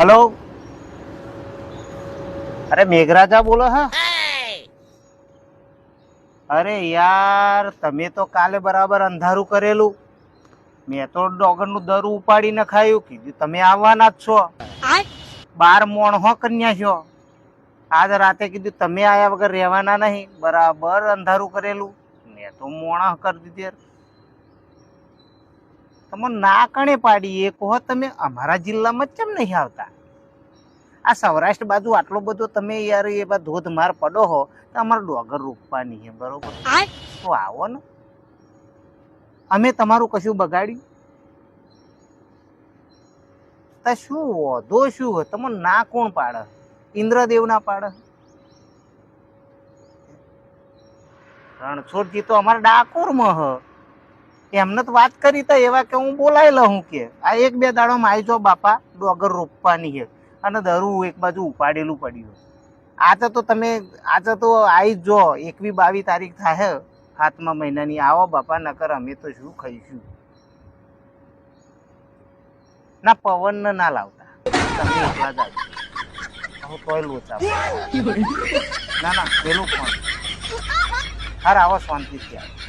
Hello અરે મેઘરાજા બોલો હા? અરે યાર તમે તો કાલે બરાબર અંધારું કરેલું. મેં તો ડોગરનું દરું ઉપાડીને ખાયું કીધું તમે આવવાના જ છો. બાર મોણ હો કન્યા છો આજ રાતે કીધું તમે આવ્યા વગર રહેવાના નહીં બરાબર અંધારું કરેલું. મેં તો મોણા કરી દીધી. તમે ના કણે પાડી એ કહો તમે અમારા જિલ્લામાં કેમ નહીં આવતા? આ સૌરાષ્ટ્ર બાજુ આટલો બધો તમે યાર એ બધા ધોધમાર પડો હો તો અમારે ડોગર રોપવાની છે બરોબર? તો આવો ને. અમે તમારું કશું બગાડ્યું? તો શું વધો શું તમે ના કોણ પાડે? ઇન્દ્રદેવ ના પાડે? રણછોડજી તો અમારા ડાકોરમાં હ. એમને તો વાત કરી તો એવા કે હું બોલાવી હું કે આ એક બે દાડોમાં આવી જાઓ બાપા ડોગર રોપવાની છે. અને દરું એક બાજુ ઉપાડેલું પડ્યું. આજે તો તમે, આજે તો આવી જ જો, એકવી બાવીસ તારીખ થાય સાતમા મહિનાની આવો બાપા, નકર અમે તો શું ખાઈશું? ના, પવન ને લાવતા. તમે એકલા જ તોય લોચા ના ના, પેલું ફોન. હાર આવો શાંતિથી આવો.